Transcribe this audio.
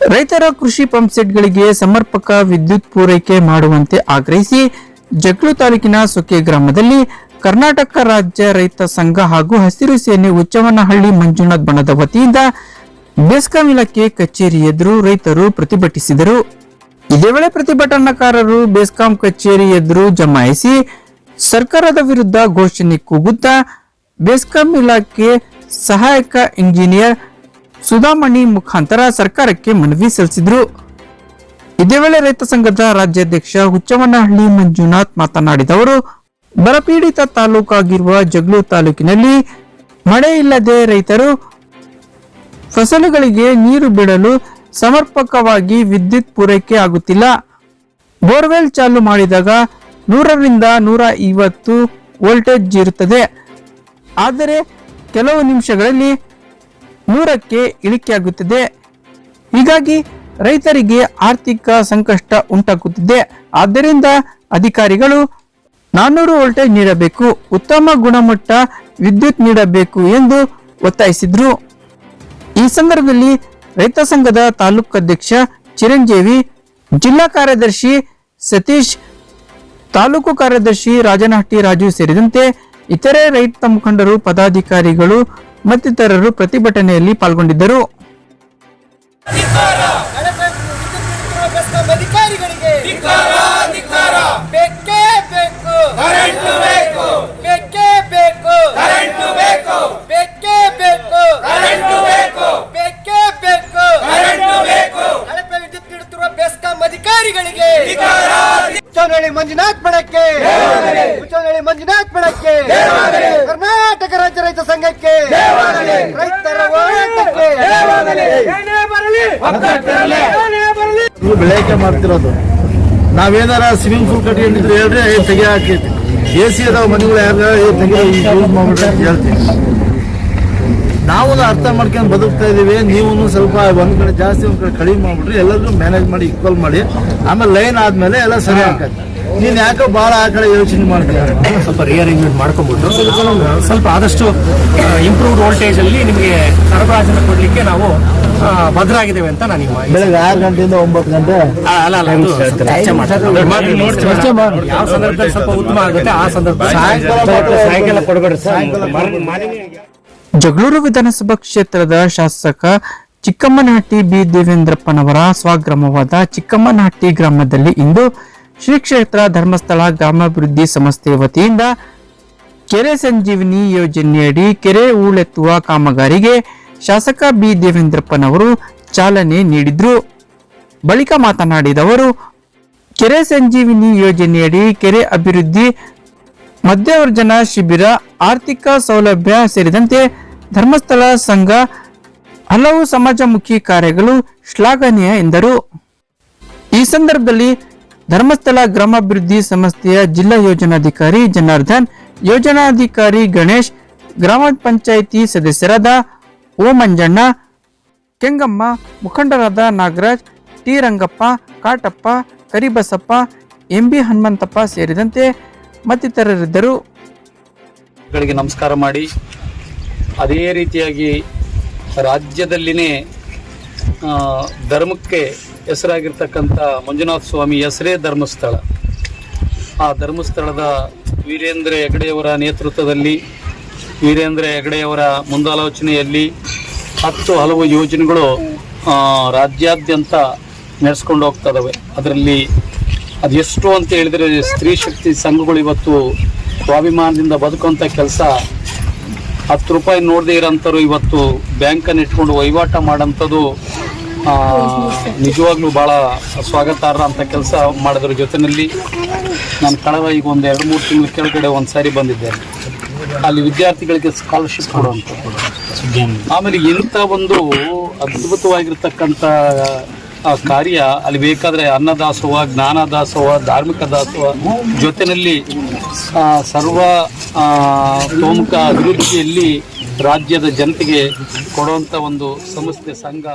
ರೈತರ ಕೃಷಿ ಪಂಪ್ಸೆಟ್ಗಳಿಗೆ ಸಮರ್ಪಕ ವಿದ್ಯುತ್ ಪೂರೈಕೆ ಮಾಡುವಂತೆ ಆಗ್ರಹಿಸಿ ಜಗ್ಲು ತಾಲೂಕಿನ ಸೊಕ್ಕೆ ಗ್ರಾಮದಲ್ಲಿ ಕರ್ನಾಟಕ ರಾಜ್ಯ ರೈತ ಸಂಘ ಹಾಗೂ ಹಸಿರು ಸೇನೆ ಉಚ್ಚವನಹಳ್ಳಿ ಮಂಜುನಾಥ್ ಬಣದ ವತಿಯಿಂದ ಬೆಸ್ಕಾಂ ಇಲಾಖೆ ಕಚೇರಿ ಎದುರು ರೈತರು ಪ್ರತಿಭಟಿಸಿದರು. ಇದೇ ವೇಳೆ ಪ್ರತಿಭಟನಾಕಾರರು ಬೆಸ್ಕಾಂ ಕಚೇರಿ ಎದುರು ಜಮಾಯಿಸಿ ಸರ್ಕಾರದ ವಿರುದ್ಧ ಘೋಷಣೆ ಕೂಗುತ್ತಾ ಬೆಸ್ಕಾಂ ಇಲಾಖೆ ಸಹಾಯಕ ಇಂಜಿನಿಯರ್ ಸುಧಾಮಣಿ ಮುಖಾಂತರ ಸರ್ಕಾರಕ್ಕೆ ಮನವಿ ಸಲ್ಲಿಸಿದರು. ಇದೇ ವೇಳೆ ರೈತ ಸಂಘದ ರಾಜ್ಯಾಧ್ಯಕ್ಷ ಹುಚ್ಚವನಹಳ್ಳಿ ಮಂಜುನಾಥ್ ಮಾತನಾಡಿದವರು, ಬರಪೀಡಿತ ತಾಲೂಕಾಗಿರುವ ಜಗ್ಲೂ ತಾಲೂಕಿನಲ್ಲಿ ಮಳೆ ಇಲ್ಲದೆ ರೈತರು ಫಸಲುಗಳಿಗೆ ನೀರು ಬಿಡಲು ಸಮರ್ಪಕವಾಗಿ ವಿದ್ಯುತ್ ಪೂರೈಕೆ ಆಗುತ್ತಿಲ್ಲ. ಬೋರ್ವೆಲ್ ಚಾಲು ಮಾಡಿದಾಗ ನೂರರಿಂದ ನೂರ ಐವತ್ತು ವೋಲ್ಟೇಜ್ ಇರುತ್ತದೆ. ಆದರೆ ಕೆಲವು ನಿಮಿಷಗಳಲ್ಲಿ ನೂರಕ್ಕೆ ಇಳಿಕೆಯಾಗುತ್ತಿದೆ. ಹೀಗಾಗಿ ರೈತರಿಗೆ ಆರ್ಥಿಕ ಸಂಕಷ್ಟ ಉಂಟಾಗುತ್ತಿದೆ. ಆದ್ದರಿಂದ ಅಧಿಕಾರಿಗಳು ನಾನ್ನೂರು ವೋಲ್ಟೇಜ್ ನೀಡಬೇಕು, ಉತ್ತಮ ಗುಣಮಟ್ಟ ವಿದ್ಯುತ್ ನೀಡಬೇಕು ಎಂದು ಒತ್ತಾಯಿಸಿದ್ರು. ಈ ಸಂದರ್ಭದಲ್ಲಿ ರೈತ ಸಂಘದ ತಾಲೂಕು ಅಧ್ಯಕ್ಷ ಚಿರಂಜೀವಿ, ಜಿಲ್ಲಾ ಕಾರ್ಯದರ್ಶಿ ಸತೀಶ್, ತಾಲೂಕು ಕಾರ್ಯದರ್ಶಿ ರಾಜನಹಟ್ಟಿ ರಾಜು ಸೇರಿದಂತೆ ಇತರೆ ರೈತ ಮುಖಂಡರು, ಪದಾಧಿಕಾರಿಗಳು ಮತ್ತಿತರರು ಪ್ರತಿಭಟನೆಯಲ್ಲಿ ಪಾಲ್ಗೊಂಡಿದ್ದರು ಅಧಿಕಾರಿಗಳಿಗೆ ಹುಚ್ಚನಹಳ್ಳಿ ಮಂಜುನಾಥ್ ಬಣಕ್ಕೆ ಹುಚ್ಚನಹಳ್ಳಿ ಮಂಜುನಾಥ್ ಬಣಕ್ಕೆ ಕರ್ನಾಟಕ ರಾಜ್ಯ ರೈತ ಸಂಘಕ್ಕೆ. ರೈತರ ಹೋರಾಟಕ್ಕೆ. ಏನೇ ಬರಲಿ. ಏನೇ ಬರಲಿ. ನೀವು ಬೆಳೆಯಕ್ಕೆ ಮಾಡ್ತಿರೋದು. ನಾವೇನಾರ ಸ್ವಿಮ್ಮಿಂಗ್ ಪೂಲ್ ಕಟ್ಕೊಂಡಿದ್ರೆ ಹೇಳ್ರಿ ತೆಗೆ ಹಾಕೈತಿ ಎ ಸಿ ಅದಾವ ಮನೆಗಳು ಯಾರು ತೆಗೆ ಯೂಸ್ ಮಾಡ್ಬಿಟ್ರೆ ಅಂತ ಹೇಳ್ತೀವಿ ನಾವು ಅರ್ಥ ಮಾಡ್ಕೊಂಡು ಬದುಕ್ತಾ ಇದೀವಿ ನೀವು ಸ್ವಲ್ಪ ಒಂದ್ ಕಡೆ ಜಾಸ್ತಿ ಒಂದ್ ಕಡೆ ಕಡಿಮೆ ಮಾಡ್ಬಿಟ್ರಿ ಎಲ್ಲರೂ ಮ್ಯಾನೇಜ್ ಮಾಡಿ ಈಕ್ವಲ್ ಮಾಡಿ ಆಮೇಲೆ ಲೈನ್ ಆದ್ಮೇಲೆ ಎಲ್ಲ ಸರಿ ಆಗ್ತದೆ ನೀನ್ ಯಾಕೋ ಬಹಳ ಆ ಕಡೆ ಯೋಚನೆ ಮಾಡ್ತೀಯ ಸ್ವಲ್ಪ ರಿಅರೇಂಜ್ಮೆಂಟ್ ಮಾಡ್ಕೊಂಡ್ಬಿಟ್ಟು ಸ್ವಲ್ಪ ಆದಷ್ಟು ಇಂಪ್ರೂವ್ಡ್ ವೋಲ್ಟೇಜ್ ಅಲ್ಲಿ ನಿಮಗೆ ಸರಬರಾಜನ್ನು ಕೊಡ್ಲಿಕ್ಕೆ ನಾವು ಭದ್ರಾಗಿದ್ದೇವೆ ಅಂತ ನಾನು ಬೆಳಗ್ಗೆ ಆರು ಗಂಟೆಯಿಂದ ಒಂಬತ್ತು ಗಂಟೆ. ಅಲ್ಲ ಅಲ್ಲ ಮಾಡ್ತಾರೆ. ಯಾವ ಸಂದರ್ಭದಲ್ಲಿ ಸ್ವಲ್ಪ ಉತ್ತಮ ಆಗುತ್ತೆ ಆ ಸಂದರ್ಭದಲ್ಲಿ ಸಾಯಂಕಾಲ ಕೊಡಬೇಡ ಸಾಯಂಕಾಲ ಜಗಳೂರು ವಿಧಾನಸಭಾ ಕ್ಷೇತ್ರದ ಶಾಸಕ ಚಿಕ್ಕಮ್ಮನಹಟ್ಟಿ ಬಿ ದೇವೇಂದ್ರಪ್ಪನವರ ಸ್ವಗ್ರಾಮವಾದ ಚಿಕ್ಕಮ್ಮನಹಟ್ಟಿ ಗ್ರಾಮದಲ್ಲಿ ಇಂದು ಶ್ರೀ ಕ್ಷೇತ್ರ ಧರ್ಮಸ್ಥಳ ಗ್ರಾಮಾಭಿವೃದ್ಧಿ ಸಂಸ್ಥೆ ವತಿಯಿಂದ ಕೆರೆ ಸಂಜೀವಿನಿ ಯೋಜನೆಯಡಿ ಕೆರೆ ಹೂಳೆತ್ತುವ ಕಾಮಗಾರಿಗೆ ಶಾಸಕ ಬಿ ದೇವೇಂದ್ರಪ್ಪನವರು ಚಾಲನೆ ನೀಡಿದ್ರು. ಬಳಿಕ ಮಾತನಾಡಿದವರು ಕೆರೆ ಸಂಜೀವಿನಿ ಯೋಜನೆಯಡಿ ಕೆರೆ ಅಭಿವೃದ್ಧಿ ಮಧ್ಯವರ್ಜನ ಶಿಬಿರ, ಆರ್ಥಿಕ ಸೌಲಭ್ಯ ಸೇರಿದಂತೆ ಧರ್ಮಸ್ಥಳ ಸಂಘ ಹಲವು ಸಮಾಜಮುಖಿ ಕಾರ್ಯಗಳು ಶ್ಲಾಘನೀಯ ಎಂದರು. ಈ ಸಂದರ್ಭದಲ್ಲಿ ಧರ್ಮಸ್ಥಳ ಗ್ರಾಮಾಭಿವೃದ್ಧಿ ಸಂಸ್ಥೆಯ ಜಿಲ್ಲಾ ಯೋಜನಾಧಿಕಾರಿ ಜನಾರ್ದನ್, ಯೋಜನಾಧಿಕಾರಿ ಗಣೇಶ್, ಗ್ರಾಮ ಪಂಚಾಯಿತಿ ಸದಸ್ಯರಾದ ಓ ಮಂಜಣ್ಣ ಕೆಂಗಮ್ಮ, ಮುಖಂಡರಾದ Nagaraj T Rangappa Katappa, Karibasappa, M B Hanumanthappa ಸೇರಿದಂತೆ ಮತ್ತಿತರರಿದ್ದರು. ನಮಸ್ಕಾರ ಮಾಡಿ. ಅದೇ ರೀತಿಯಾಗಿ ರಾಜ್ಯದಲ್ಲಿನೇ ಧರ್ಮಕ್ಕೆ ಹೆಸರಾಗಿರ್ತಕ್ಕಂಥ ಮಂಜುನಾಥ ಸ್ವಾಮಿ ಹೆಸರೇ ಧರ್ಮಸ್ಥಳ. ಆ ಧರ್ಮಸ್ಥಳದ ವೀರೇಂದ್ರ ಹೆಗಡೆಯವರ ನೇತೃತ್ವದಲ್ಲಿ, ವೀರೇಂದ್ರ ಹೆಗಡೆಯವರ ಮುಂದಾಲೋಚನೆಯಲ್ಲಿ ಹತ್ತು ಹಲವು ಯೋಜನೆಗಳು ರಾಜ್ಯಾದ್ಯಂತ ನಡೆಸ್ಕೊಂಡು ಹೋಗ್ತಾ ಇದ್ದಾವೆ ಅದರಲ್ಲಿ ಅದೆಷ್ಟು ಅಂತ ಹೇಳಿದರೆ, ಸ್ತ್ರೀ ಶಕ್ತಿ ಸಂಘಗಳು ಇವತ್ತು ಸ್ವಾಭಿಮಾನದಿಂದ ಬದುಕುವಂಥ ಕೆಲಸ ಹತ್ತು ರೂಪಾಯಿ ನೋಡದೇ ಇರೋಂಥವ್ರು ಇವತ್ತು ಬ್ಯಾಂಕನ್ನು ಇಟ್ಕೊಂಡು ವಹಿವಾಟ ಮಾಡೋಂಥದ್ದು ನಿಜವಾಗ್ಲೂ ಭಾಳ ಸ್ವಾಗತಾರ್ಹ ಅಂತ ಕೆಲಸ ಮಾಡಿದ್ರ ಜೊತೆಯಲ್ಲಿ ನಾನು ಕಳೆದ ಈಗ ಒಂದು ಎರಡು ಮೂರು ತಿಂಗಳ ಕೆಳಗಡೆ ಒಂದು ಸಾರಿ ಬಂದಿದ್ದೇನೆ. ಅಲ್ಲಿ ವಿದ್ಯಾರ್ಥಿಗಳಿಗೆ ಸ್ಕಾಲರ್ಶಿಪ್ ಕೊಡುವಂಥದ್ದು. ಆಮೇಲೆ ಇಂಥ ಒಂದು ಅದ್ಭುತವಾಗಿರ್ತಕ್ಕಂಥ ಕಾರ್ಯ ಅಲ್ಲಿ ಬೇಕಾದರೆ ಅನ್ನದಾಸೋಹ ಜ್ಞಾನ ದಾಸೋಹ ಧಾರ್ಮಿಕ ದಾಸೋಹ ಜೊತೆಯಲ್ಲಿ ಸರ್ವ ತೋಮುಖ ಅಭಿವೃದ್ಧಿಯಲ್ಲಿ ರಾಜ್ಯದ ಜನತೆಗೆ ಕೊಡುವಂಥ ಒಂದು ಸಂಸ್ಥೆ ಸಂಘ